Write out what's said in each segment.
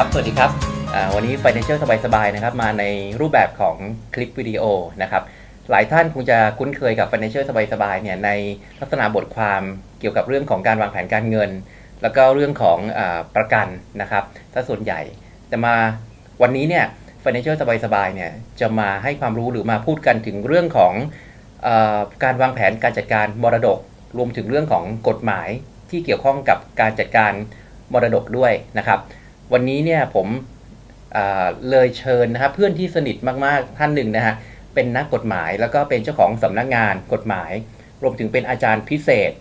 ครับ สวัสดีครับ วันนี้ Financial สบายๆนะครับ มาในรูปแบบของคลิปวิดีโอนะครับ หลายท่านคงจะคุ้นเคยกับ Financial สบายๆเนี่ยในลักษณะบทความเกี่ยวกับเรื่องของการวางแผนการเงิน แล้วก็เรื่องของอประกันนะครับ ถ้าส่วนใหญ่ แต่มาวันนี้เนี่ย Financial สบายๆเนี่ยจะมาให้ความรู้หรือมาพูดกันถึงเรื่องของอการวางแผนการจัดการมรดก รวมถึงเรื่องของกฎหมายที่เกี่ยวข้องกับการจัดการมรดกด้วยนะครับ วันนี้เนี่ยผมอ่าเลยเชิญนะครับเพื่อนที่สนิทมากๆท่านหนึ่งนะฮะเป็นนักกฎหมายแล้วก็เป็นเจ้าของสำนักงานกฎหมาย รวมถึงเป็นอาจารย์พิเศษ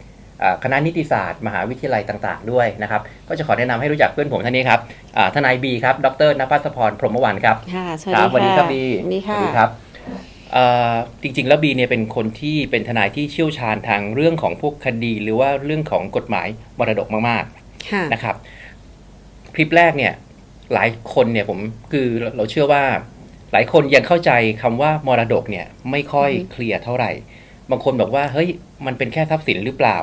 อ่าคณะนิติศาสตร์ มหาวิทยาลัยต่างๆ ด้วยนะครับ ก็จะขอแนะนำให้รู้จักเพื่อนผมท่านนี้ครับอ่าทนายบีครับ ดรนภัสพรพรหมวันครับค่ะสวัสคดีรัค่ะสวัสดีครับบีสวัสดีค่ะครับเอ่อจริงๆแล้วบีเนี่ยเป็นคนที่เป็นทนายที่เชี่ยวชาญทางเรื่องของพวกคดี หรือว่าเรื่องของกฎหมายมรดกมากๆค่ะนะครับ คลิปแรกเนี่ยหลายคนเนี่ยผมคือเราเชื่อว่าหลายคนยังเข้าใจคำว่ามรดกเนี่ยไม่ค่อยอือฮึเคลียร์เท่าไหร่ บางคนบอกว่าเฮ้ยมันเป็นแค่ทรัพย์สินหรือเปล่า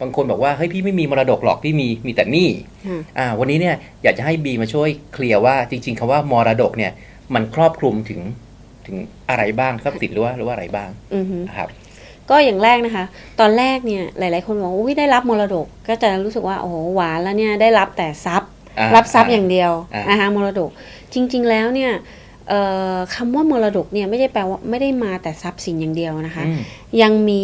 บางคนบอกว่าเฮ้ยพี่ไม่มีมรดกหรอกพี่มีมีแต่หนี้ค่ะอ่าวันนี้เนี่ยอยากจะให้บีมาช่วยเคลียร์ว่าจริง ๆคำว่ามรดกเนี่ยมันครอบคลุมถึงถึงอะไรบ้างทรัพย์สินหรือว่าหรือว่าอะไรบ้างอือฮึนะครับก็อย่างแรกนะคะ ตอนแรกเนี่ยหลาย ๆ คนบอกว่าอุ้ยได้รับมรดก ก็จะรู้สึกว่าโอ้โหหวานแล้วเนี่ยได้รับแต่ทรัพย์อ่า รับทรัพย์อย่างเดียวอ่านนะคะมรดก จริง ๆ แล้วเนี่ยเอ่อคำว่ามรดกเนี่ยไม่ได้แปลว่าไม่ได้มาแต่ทรัพย์สินอย่างเดียวนะคะอืมยังมี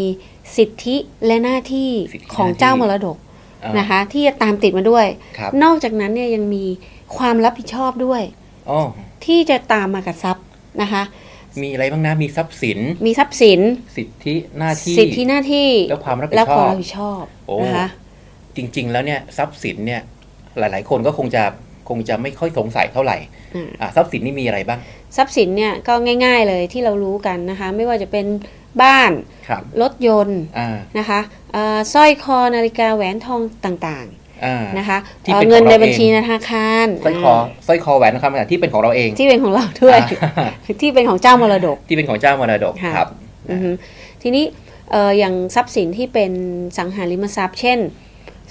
สิทธิและหน้าที่สิทธิของหน้าที่เจ้ามรดกอ่านะคะที่จะตามติดมาด้วยครับนอกจากนั้นเนี่ยยังมีความรับผิดชอบด้วยอ๋อที่จะตามมากับทรัพย์นะคะ มีอะไรบ้างนะมีทรัพย์สิน มีทรัพย์สิน สิทธิหน้าที่สิทธิหน้าที่แล้วความรับผิดและชควาอมบรับผิดชอบโอ้นะคะจริง ๆ แล้วเนี่ยทรัพย์สินเนี่ย หลาย ๆ คนก็คงจะคงจะไม่ค่อยสงสัยเท่าไหร่อืมอ่าทรัพย์สินนี่มีอะไรบ้าง ทรัพย์สินเนี่ยก็ง่าย ๆ เลยที่เรารู้กันนะคะ ไม่ว่าจะเป็นบ้านครับรถยนต์อ่านะคะเอ่อสร้อยคอนาฬิกาแหวนทองต่างอ่าๆนะคะที่เอ่อเป็นเงินของในเราบัญชีเองธนาคารสร้อยคอสร้อยคอแหวนทองคำต่างๆที่เป็นของเราเอง ที่เป็นของเราด้วยอ่าที่เป็นของเจ้ามรดก ที่เป็นของเจ้ามรดกค่ะครับอือฮึทีนี้เอ่ออย่างทรัพย์สินที่เป็นสังหาริมทรัพย์ เช่น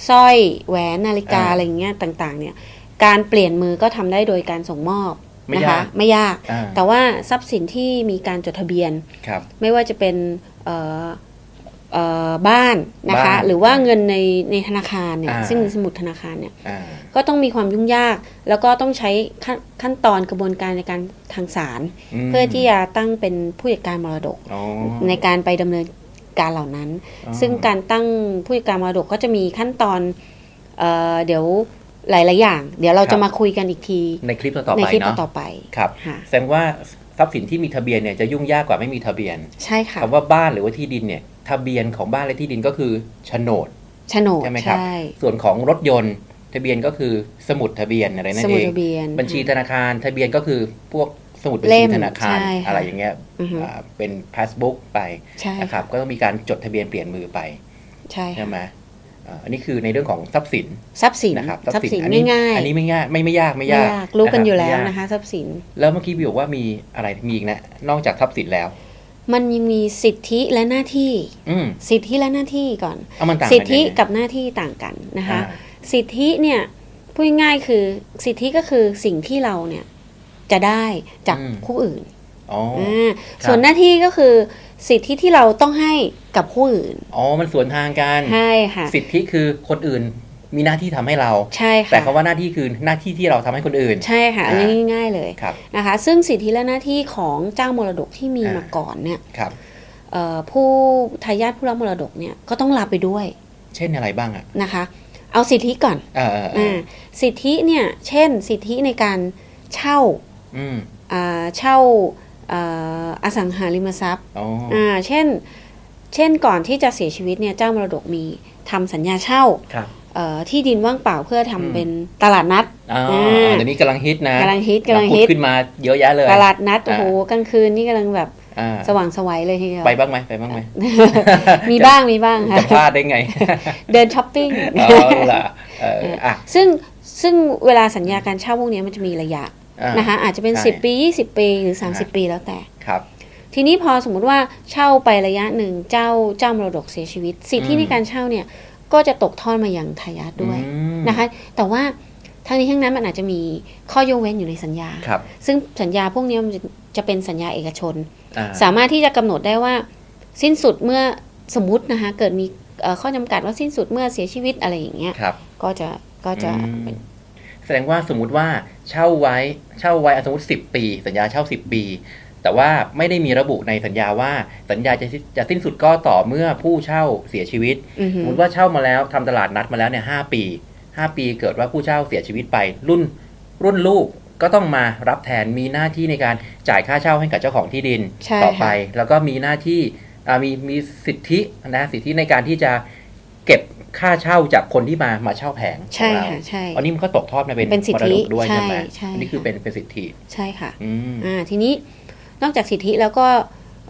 สร้อยแหวนนาฬิกาอ่าอะไรอย่างเงี้ยต่างๆ เนี่ย การเปลี่ยนมือก็ทำได้โดยการส่งมอบไม่นะยาคะกไม่ยากอ่าแต่ว่าทรัพย์สินที่มีการจดทะเบียนครับไม่ว่าจะเป็นเอ่อเอ่อบ้านนะคะบ้านหรือว่าเงินในในธนาคารเนี่ยอ่าซึ่งมีสมุดธนาคารเนี่ยอ่าก็ต้องมีความยุ่งยาก แล้วก็ต้องใช้ขั้นขั้นตอนกระบวนการในการทางศาลมเพื่อที่จะตั้งเป็นผู้จัดการมรดกอ๋อในการไปดำเนิน การเหล่านั้นอ๋อซึ่งการตั้งผู้จัดการมรดกก็จะมีขั้นตอนเอ่อเดี๋ยวหลาย ๆ อย่าง เดี๋ยวเราจะมาคุยกันอีกที ในคลิปต่อๆในไปคลิปเนาะต่อๆไปครับค่ะแสดงว่าทรัพย์สินที่มีทะเบียนเนี่ยจะยุ่งยากกว่าไม่มีทะเบียนใช่ค่ะคำว่าบ้านหรือว่าที่ดินเนี่ยทะเบียนของบ้านและที่ดินก็คือโฉนดโฉนดใช่ไหมครับใช่ส่วนของรถยนต์ทะเบียนก็คือสมุดทะเบียนอะไรนั่สนมุเอดงทะเบียนบัญชีธนาคารทะเบียนก็คือพวก สมุดบัญเล่ชีมธนาคารใช่ค่ะอะไรอย่างเงี้ยอือฮึ อ่าเป็นพาสบุ๊กไปใช่นะครับ ก็ต้องมีการจดทะเบียนเปลี่ยนมือไปใช่ใช่ค่ะไหมอ่าอันนี้คือในเรื่องของทรัพย์สินทรัพย์สินนะครับทรัพย์สินอันนี้ง่ายๆอันนี้ไม่ง่ายไม่ไม่ยากไม่ยากรู้กันอยู่ะแล้ควรับนะคะทรัพย์สิน แล้วเมื่อกี้พี่บอกว่ามีอะไรมีอีกนะนอกจากทรัพย์สินแล้ว มันยังมีสิทธิและหน้าที่ อืมสิทธิและหน้าที่ก่อน เอามันต่างกันสิทธิยังไงกับหน้าที่ต่างกันนะคะ อ่า สิทธิเนี่ยพูดง่ายๆคือสิทธิก็คือสิ่งที่เราเนี่ย จะได้จากอืม ผู้อื่นอ๋ออ่าครับ ส่วนหน้าที่ก็คือสิทธิที่เราต้องให้กับผู้อื่นอ๋อ มันสวนทางกัน ใช่ค่ะสิทธิคือคนอื่นมีหน้าที่ทำให้เรา ใช่แต่ค่ะคำว่าหน้าที่คือหน้าที่ที่เราทำให้คนอื่น ใช่ค่ะอันนี้ง่ายๆเลยครับ นะคะ ซึ่งสิทธิและหน้าที่ของเจ้ามรดกที่มีอ่าม มาก่อนเนี่ยครับ เอ่อผู้ทายาทผู้รับมรดกเนี่ยก็ต้องรับไปด้วยเช่นอะไรบ้างอะนะคะ เอาสิทธิก่อนเออเออเออ่าอสิทธิเนี่ยเช่นสิทธิในการเช่า อืมอ่าเช่าอ่าอสังหาริมทรัพย์อ๋ออ่าเช่น เช่นก่อนที่จะเสียชีวิตเนี่ยเจ้ามรดกมีทำสัญญาเช่าครับ เอ่อที่ดินว่างเปล่าเพื่อทำอืม เป็นตลาดนัด อ๋ออ่า เดี๋ยวนี้กำลังฮิตนะกำลังฮิตกำลังพูดฮิตขึ้นมาเยอะแยะเลย ตลาดนัดโอ้โหอ่ากลางคืนนี่กำลังแบบอ่าสว่างไสวัยเลยทีเดียว ไปบ้างไหมไปบ้างไหม มีบ้างมีบ้างค่ะ จะพลาดได้ไง เดินช้อปปิ้ง เอาล่ะเอออะซึ่งซึ่งเวลาสัญญาการเช่าพวกเนี้ยมันจะมีระยะอ่า นะคะอาจจะเป็นใช่10 ปี 20 ปีหรือ 30 ปีแล้วแต่ครับทีนี้พอสมมุติว่าเช่าไประยะหนึ่งเจ้าเจ้ามรดกเสียชีวิต สิทธิอืมในการเช่าเนี่ยก็จะตกทอดมาอย่างทายาทด้วยอืมนะคะ แต่ว่าทั้งนี้ทั้งนั้นมันอาจจะมีข้อยกเว้นอยู่ในสัญญาครับซึ่งสัญญาพวกนี้มันจะจะเป็นสัญญาเอกชนอ่าสามารถที่จะกำหนดได้ว่าสิ้นสุดเมื่อสมมตินะคะเกิดมีเอ่อข้อจำกัดว่าสิ้นสุดเมื่อเสียชีวิตอะไรอย่างเงี้ยครับก็จะก็จะอืมเป็น แสดงว่าสมมุติว่าเช่าไว้เช่าไว้อะสมมติ 10 ปี สัญญาเช่า 10 ปี แต่ว่าไม่ได้มีระบุในสัญญาว่าสัญญาจะจะสิ้นสุดก็ต่อเมื่อผู้เช่าเสียชีวิตอือสหืมอมติว่าเช่ามาแล้วทำตลาดนัดมาแล้วเนี่ยหปี 5 ปีเกิดว่าผู้เช่าเสียชีวิตไป รุ่นรุ่นลูกก็ต้องมารับแทนมีหน้าที่ในการจ่ายค่าเช่าให้กับเจ้าของที่ดินใช่ต่อไปค่ะแล้วก็มีหน้าที่อ่ามีมีสิทธินะสิทธิในการที่จะ เก็บค่าเช่าจากคนที่มามาเช่าแผงของใช่เราค่ะใช่ อันนี้มันก็ตกทอดมาเป็นเป็นสิทธิมรดกด้วยใช่ไหมใช่ใช่อันนี้คือค่ะ เป็นเป็นสิทธิใช่ค่ะอืม อ่าทีนี้นอกจากสิทธิแล้วก็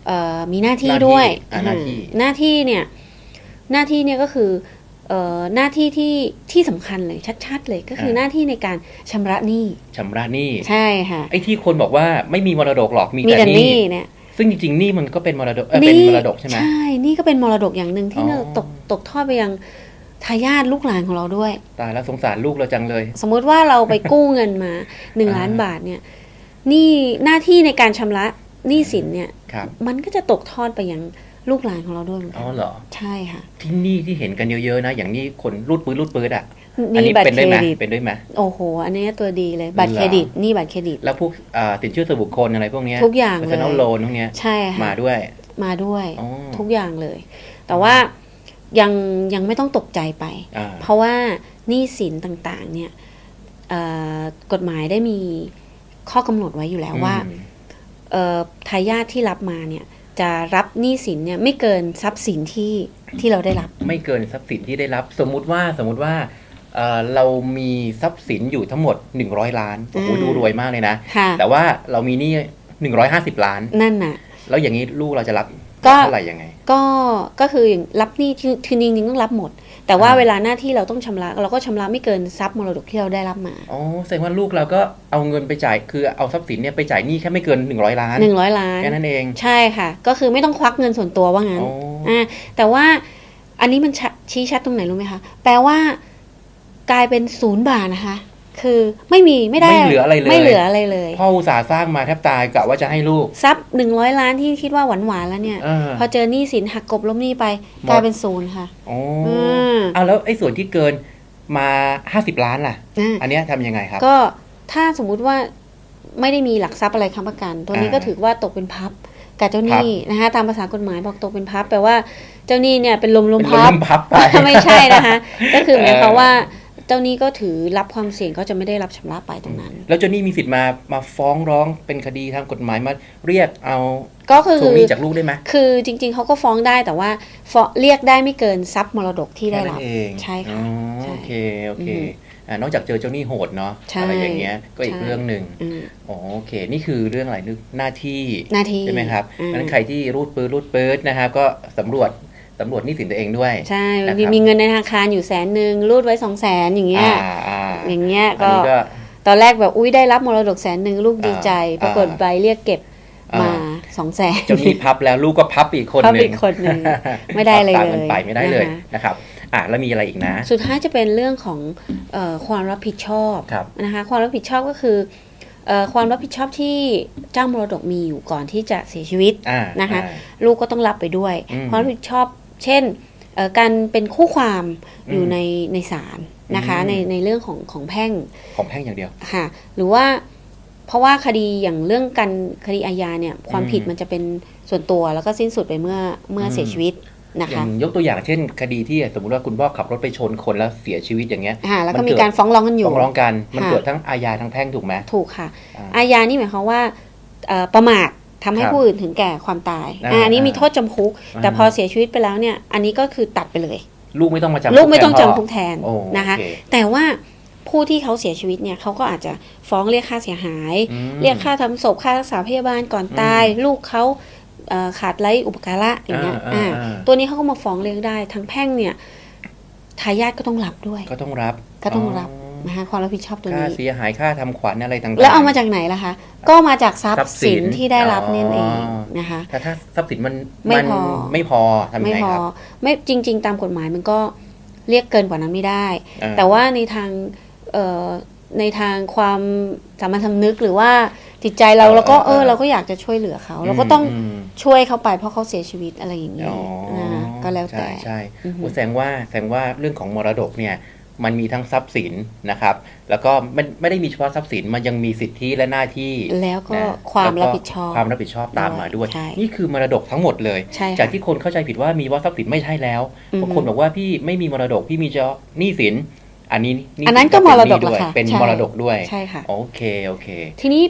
เอ่อมีหน้าที่หน้าที่ด้วยอ่าหน้าที่ อืมหน้าที่เนี่ยหน้าที่เนี่ยก็คือเอ่อหน้าที่ที่ที่สำคัญเลยชัดๆ เลยก็คือหน้าที่ในการชำระหนี้ชำระหนี้ใช่ค่ะไอ้ที่คนบอกว่าไม่มีมรดกหรอกมีมีแต่แต่หหนี้นี้เนี่ย ซึ่งจริงๆหนี้มันก็เป็นมรดกเออเป็นมรดกใช่ไหมใช่ นี่ก็เป็นมรดกอย่างหนึ่งที่อ๋อเราตกตกทอดไปยังทายาทลูกหลานของเราด้วย ตายแล้วสงสารลูกเราจังเลย สมมุติว่าเราไปกู้เงินมาหนึ่งอ่าล้านบาทเนี่ยหนี่หน้าที่ในการชำระหนี้สินเนี่ยครับมันก็จะตกทอดไปยังลูกหลานของเราด้วยเหมือนอ๋กัอนเหรอ ใช่ค่ะ ที่หนี้ที่เห็นกันเยอะๆนะ อย่างนี้คนรูดปืนรูดปืนอะ อันหนี้นี้บัตเป็รนเคได้รไหมดิตเป็นด้วยไหมโอ้โห อันนี้ตัวดีเลย บัตรเครดิตหนี้บัตรเครดิต แล้วพวกอ่าสินเชื่อส่วนบุคคลอะไรพวกเนี้ยทุกอย่างเลย personal loan พวกเนี้ยใช่ค่ะมาด้วย มาด้วยอ๋อทุกอย่างเลย แต่ว่ายังยังไม่ต้องตกใจไปอ่าเพราะว่าหนี้สินต่างๆ เนี่ยเอ่อกฎหมายได้มีข้อกำหนดไว้อยู่แล้วว่าอืมเอ่อทายาทที่รับมาเนี่ยจะรับหนี้สินเนี่ยไม่เกินทรัพย์สินที่ที่เราได้รับ ไม่เกินทรัพย์สินที่ได้รับ สมมุติว่าสมมุติว่า เอ่อเรามีทรัพย์สินอยู่ทั้งหมด 100 ล้านโอ้โหอืมดูรวยมากเลยนะค่ะแต่ว่าเรามีหนี้150 ล้าน นั่นน่ะ แล้วอย่างนี้ลูกเราจะรับก็เท่าไหร่ยังไง ก็ ก็คืออย่างรับหนี้คือคือจริงๆต้องรับหมด แต่ว่าอ่าเวลาหน้าที่เราต้องชำระ เราก็ชำระไม่เกินทรัพย์มรดกที่เราได้รับมา อ๋อ แสดงว่าลูกเราก็เอาเงินไปจ่าย คือเอาทรัพย์สินเนี่ยไปจ่ายหนี้แค่ไม่เกิน 100 ล้านหนึ่งร้อยล้านแค่นั้นเอง ใช่ค่ะ ก็คือไม่ต้องควักเงินส่วนตัวว่างั้นอ๋ออ่า แต่ว่าอันนี้มันชะชี้ชัดตรงไหนรู้ไหมคะ แปลว่า กลายเป็นศูนย์บาทนะคะ คือไม่มีไม่ได้ไม่เหลืออะไรเลยไม่เหลืออะไรเลยพ่ออุตสาห์สร้างมาแทบตายกะว่าจะให้ลูกทรัพย์หนึ่งร้อยล้านที่คิดว่าหวานหวานๆแล้วเนี่ย เออ พอเจอหนี้สินหักกบลบหนี้ไปหมด กลายเป็นศูนย์ค่ะ อ๋ออืมเอาแล้วไอ้ส่วนที่เกินมา50ล้านล่ะ อ่าอันเนี้ยทำยังไงครับ ก็ถ้าสมมุติว่าไม่ได้มีหลักทรัพย์อะไรค้ำประกัน ตัวนี้อ่าก็ถือว่าตกเป็นพับกับเจ้าหนี้นะคะตามภาษากฎหมายบอกตกเป็นพับแปลว่าเจ้าหนี้เนี่ยเป็นลมลมเป็นพับเริ่มพับไป ไม่ใช่นะคะ ก็คือหมายความเออว่า เจ้าหนี้ก็ถือรับความเสี่ยงก็จะไม่ได้รับชำระไปตรงนั้น แล้วเจ้าหนี้มีสิทธิ์มามาฟ้องร้องเป็นคดีทางกฎหมายมาเรียกเอาก็คือทวงหนี้จากลูกได้ไหมคือจริง ๆเขาก็ฟ้องได้แต่ว่าฟ้องเรียกได้ไม่เกินทรัพย์มรดกที่ได้แค่รันั้บนเองใช่ค่ะอ๋อใช่โอเคโอเคอืมอ่านอกจากเจอเจ้าหนี้โหดเนาะใช่อะไรอย่างเงี้ยก็อีกใช่เรื่องหนึ่งอืมอ๋อโอเค นี่คือเรื่องอะไรนึกหน้าที่หน้าที่ใช่ไหมครับอืมเพราะฉะนั้นใครที่รูดปืนรูดปืนนะครับก็สำรวจ สำรวจหนี้สินตัวเองด้วยใช่นะครับมีมีเงินในธนาคารอยู่แสนหนึ่งรูดไว้สองแสนอย่างเงี้ยอ่าอ่าอย่างเงี้ยอันก็นี้ก็ตอนแรกแบบอุ้ยได้รับมรดกแสนหนึ่งลูกดีใจอ่าปรากฏใบเรียกเก็บอ่ามมาสองแสนเจ้าหนี้พับแล้วลูกก็พับอีกคนพับหนึ่งอีกคนหนึ่งไม่ได้เลยตามกันไปเลยไม่ได้เลยนะคะนะครับอะแล้วมีอะไรอีกนะ สุดท้ายจะเป็นเรื่องของเออความรับผิดชอบครับนะคะความรับผิดชอบก็คือเอ่อความรับผิดชอบที่เจ้ามรดกมีอยู่ก่อนที่จะเสียชีวิตอ่านะคะอ่าลูกก็ต้องรับไปด้วยอืมความรับผิดชอบ เช่นเอ่อการเป็นคู่ความอยู่อืมในในศาลนะคะอืมในในเรื่องของของแพ่งของแพ่งอย่างเดียวค่ะหรือว่าเพราะว่าคดีอย่างเรื่องการคดีอาญาเนี่ยความอืมผิดมันจะเป็นส่วนตัวแล้วก็สิ้นสุดไปเมื่อเมื่ออมเสียชีวิตนะอย่าคะงยกตัวอย่างเช่น คดีที่สมมติว่าคุณพ่อขับรถไปชนคนแล้วเสียชีวิตอย่างเงี้ยอ่าแล้วมัก็นมีเกิดการฟ้องร้องกันอยู่ต้องร้องกันมันค่ะเกิดทั้งอาญาทั้งแพ่งถูกไหมถูกค่ะอ่าอาญานี่หมายความว่าเอ่อประมาท ทำให้ครับผู้อื่นถึงแก่ความตายอ่าอ่าอันนี้มีโทษจำคุก แต่อ่าพอเสียชีวิตไปแล้วเนี่ย อันนี้ก็คือตัดไปเลย ลูกไม่ต้องมาจำลูกไม่ต้องแทนจำพ่คุกแทนโอ้นะคะโอเแต่ว่าผู้ที่เขาเสียชีวิตเนี่ยเขาก็อาจจะฟ้องเรียกค่าเสียหายอืมเรียกค่าทำศพค่ารักษาพยาบาลก่อนตาย ลูกเขาเอ่อขาดไร้อุปการะอย่างเงี้ยอ่าอ่าอ่าตัวนี้เขาก็มาฟ้องเรียกได้ทางแพ่งเนี่ยทายาทก็ต้องรับด้วย ก็ต้องรับก็ต้องรับ นะคะความรับผิดชอบตัวค่านี้ เสียหายค่าทำขวัญอะไรต่างๆ แล้วเอามาจากไหนล่ะคะ ก็มาจากทรัพทรัพย์ย์สิสินนที่ได้รับอ๋อนั่นเองนะคะ แต่ถ้าทรัพย์สินมันไม่นพอ ไม่พอทำยังไม่ไงพอครับไม่จริง ๆ ตามกฎหมายมันก็เรียกเกินกว่านั้นไม่ได้อ่าแต่ว่าในทางเอ่อในทางความสามัญสำนึกหรือว่าจิตใจเราเออเราก็เออเออเออเราก็อยากจะช่วยเหลือเขา เราก็ต้องมช่วยเขาไปเพราะเขาเสียชีวิตอะไรอย่างนี้อ๋อนะก็แล้วแต่ ใช่ใช่อือฮึโอ้แสดงว่าแสดงว่าเรื่องของมรดกเนี่ย มันมีทั้งทรัพย์สินนะครับ แล้วก็ไม่ไม่ได้มีเฉพาะทรัพย์สินมันยังมีสิทธิและหน้าที่แล้วก็นะความแล้รับก็ผิดชอบ ความรับผิดชอบตามมาด้วย ใช่นี่คือมรดกทั้งหมดเลย ใช่ค่ะจากที่คนเข้าใจผิดว่ามีว่าทรัพย์สินไม่ใช่แล้วอือฮึบางคนบอกว่าพี่ไม่มีมรดกพี่มีเฉพาะหนี้สิน อันนี้หอันนั้นก็สิมรดกเป็นหนี้ด้วยละค่ะเป็นใช่ มรดกด้วยใช่ค่ะ โอเคโอเค ทีนี้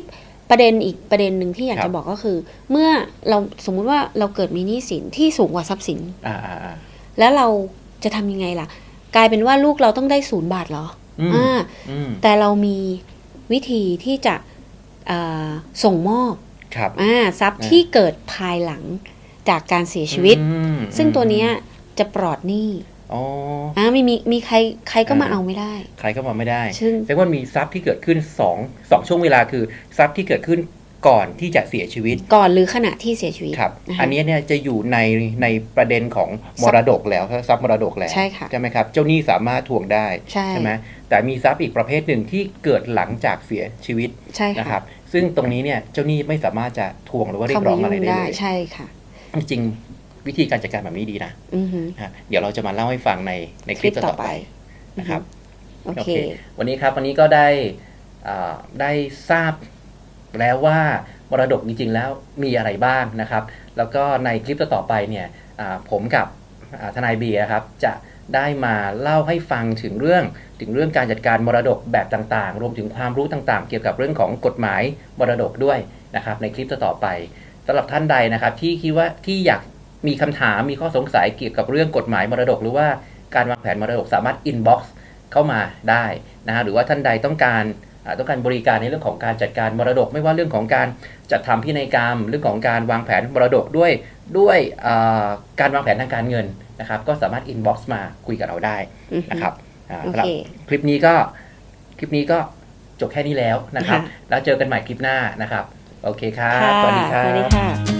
ประเด็นอีกประเด็นหนึ่งที่อยากครับจะบอกก็คือ เมื่อเราสมมุติว่าเราเกิดมีหนี้สินที่สูงกว่าทรัพย์สิน อ่าอ่าอ่า แล้วเราจะทำยังไงล่ะ กลายเป็นว่าลูกเราต้องได้ศูนย์บาทเหรออืมอ่าอืมแต่เรามีวิธีที่จะอ่าส่งมอบครับอ่าทรัพย์อ่าที่เกิดภายหลังจากการเสียชีวิตอืมซึ่งตัวเนี้ยจะปลอดหนี้อ๋ออ่าไม่มีมีใครใครก็มาอ่าเอาไม่ได้ ใครก็มาไม่ได้ซึ่งแสดงว่ามีทรัพย์ที่เกิดขึ้นสองสองช่วงเวลาคือ ทรัพย์ที่เกิดขึ้น ก่อนที่จะเสียชีวิต ก่อนหรือขณะที่เสียชีวิตครับนะคะอันนี้เนี่ยจะอยู่ในในประเด็นของมรดกแล้วทรัพย์มรดกแล้วใช่ค่ะใช่ไหมครับเจ้าหนี้สามารถทวงได้ใช่ไหมแต่มีทรัพย์อีกประเภทหนึ่งที่เกิดหลังจากเสียชีวิตใช่นะคค่ะรับซึ่งตรงนี้เนี่ยเจ้าหนี้ไม่สามารถจะทวงหรือว่าเรียเข้ากร้มาองอะไรยุ่งได้ได้เลยใช่ค่ะ จริงๆวิธีการจัดการแบบนี้ดีนะอือฮึฮะเดี๋ยวเราจะมาเล่าให้ฟังในในคลิปคลิปต่ต่ออไปไปนะครับโอโอเคเค วันนี้ครับวันนี้ก็ได้อ่าได้ทราบ แล้วว่ามรดกจริงๆแล้วมีอะไรบ้างนะครับ แล้วก็ในคลิปต่อไปเนี่ยผมกับทนายเบียร์ครับจะได้มาเล่าให้ฟังถึงเรื่องถึงเรื่องการจัดการมรดกแบบต่างๆ รวมถึงความรู้ต่างๆ เกี่ยวกับเรื่องของกฎหมายมรดกด้วยนะครับ ในคลิปต่อไปสำหรับท่านใดนะครับที่คิดว่าที่อยากมีคำถามมีข้อสงสัยเกี่ยวกับเรื่องกฎหมายมรดก หรือว่าการวางแผนมรดกสามารถ inbox เข้ามาได้นะฮะหรือว่าท่านใดต้องการ ต้องการบริการในเรื่องของการจัดการมรดก ไม่ว่าเรื่องของการจัดทำพินัยกรรม เรื่องของการวางแผนมรดกด้วยด้วยอ่าการวางแผนทางการเงินนะครับ ก็สามารถ inbox มาคุยกับเราได้อือฮึนะครับอ่าโอสำหรับเคคลิปนี้ก็คลิปนี้ก็จบแค่นี้แล้วนะครับค่ะแล้วเจอกันใหม่คลิปหน้านะครับ โอเคครับค่ะสวัสดีครัสวัสดีบค่ะ